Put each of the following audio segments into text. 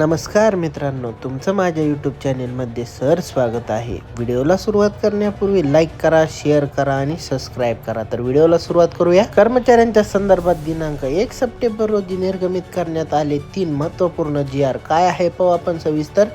नमस्कार मित्रांनो तुमचं माझ्या यूट्यूब चॅनेलमध्ये सर स्वागत आहे. व्हिडिओला सुरुवात करण्यापूर्वी लाईक करा शेअर करा आणि सबस्क्राईब करा. तर व्हिडिओला सुरुवात करूया. कर्मचाऱ्यांच्या संदर्भात दिनांक एक सप्टेंबर रोजी निर्गमित करण्यात आले तीन महत्त्वपूर्ण जी आर काय आहे पाहू आपण सविस्तर.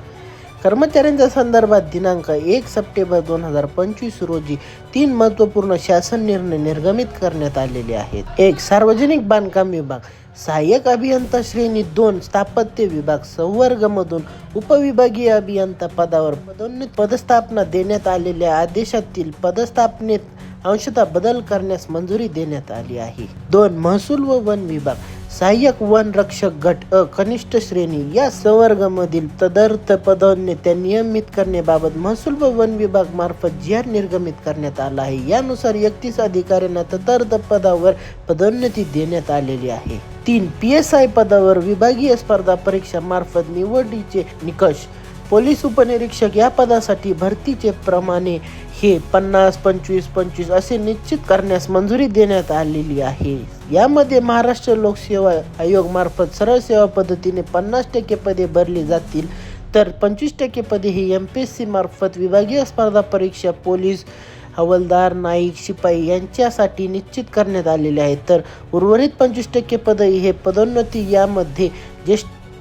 कर्मचाऱ्यांच्या संदर्भात दिनांक एक सप्टेंबर दोन हजार पंचवीस रोजी तीन महत्त्वपूर्ण शासन निर्णय निर्गमित करण्यात आलेले आहेत. एक सार्वजनिक बांधकाम विभाग. सहाय्यक अभियंता श्रेणी दोन स्थापत्य विभाग संवर्गमधून उपविभागीय अभियंता पदावर पदोन्नत पदस्थापना देण्यात आलेल्या आदेशातील पदस्थापनेत अंशतः बदल करण्यास मंजुरी देण्यात आली आहे. दोन महसूल व वन विभाग. सहाय्यक वन रक्षक गट अ कनिष्ठ श्रेणी या संवर्गामधील तदर्थ पदोन्नत्या नियमित करण्याबाबत महसूल व वन विभाग मार्फत जी आर निर्गमित करण्यात आला आहे. यानुसार एकतीस अधिकाऱ्यांना तदर्थ पदावर पदोन्नती देण्यात आलेली आहे. तीन पी एस आय पदावर विभागीय स्पर्धा परीक्षा मार्फत निवडीचे निकष. पोलीस उपनिरीक्षक या पदासाठी भरतीचे प्रमाणे हे पन्नास पंचवीस पंचवीस असे निश्चित करण्यास मंजुरी देण्यात आलेली आहे. यामध्ये महाराष्ट्र लोकसेवा आयोग मार्फत सरळ सेवा पद्धतीने पन्नास टक्के पदे भरली जातील. तर पंचवीस टक्के पदे ही एम पी एस सी मार्फत विभागीय स्पर्धा परीक्षा पोलीस हवालदार नाईक शिपाई यांच्यासाठी निश्चित करण्यात आलेले आहेत तर उर्वरित पंचवीस टक्के पदे हे पदोन्नती यामध्ये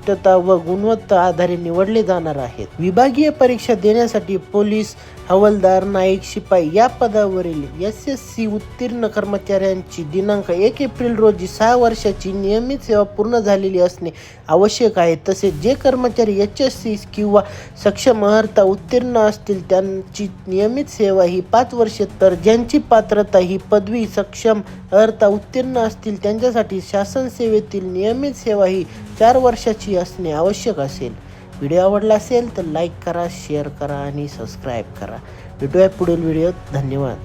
ज्येष्ठता व गुणवत्ता आधारे निवडले जाणार आहेत. विभागीय परीक्षा देण्यासाठी पोलीस हवालदार नाईक शिपाई या पदावरील एस एस सी उत्तीर्ण कर्मचाऱ्यांची दिनांक एक एप्रिल रोजी सहा वर्षाची नियमित सेवा पूर्ण झालेली असणे आवश्यक आहे. तसेच जे कर्मचारी एच एस सी किंवा सक्षम अर्हता उत्तीर्ण असतील त्यांची नियमित सेवा ही पाच वर्षे तर ज्यांची पात्रता ही पदवी सक्षम अर्हता उत्तीर्ण असतील त्यांच्यासाठी शासन सेवेतील नियमित सेवा ही चार वर्षाची असणे आवश्यक असेल. व्हिडिओ आवडला असेल तर लाईक करा शेअर करा आणि सबस्क्राईब करा. भेटूया पुढील व्हिडिओत. धन्यवाद.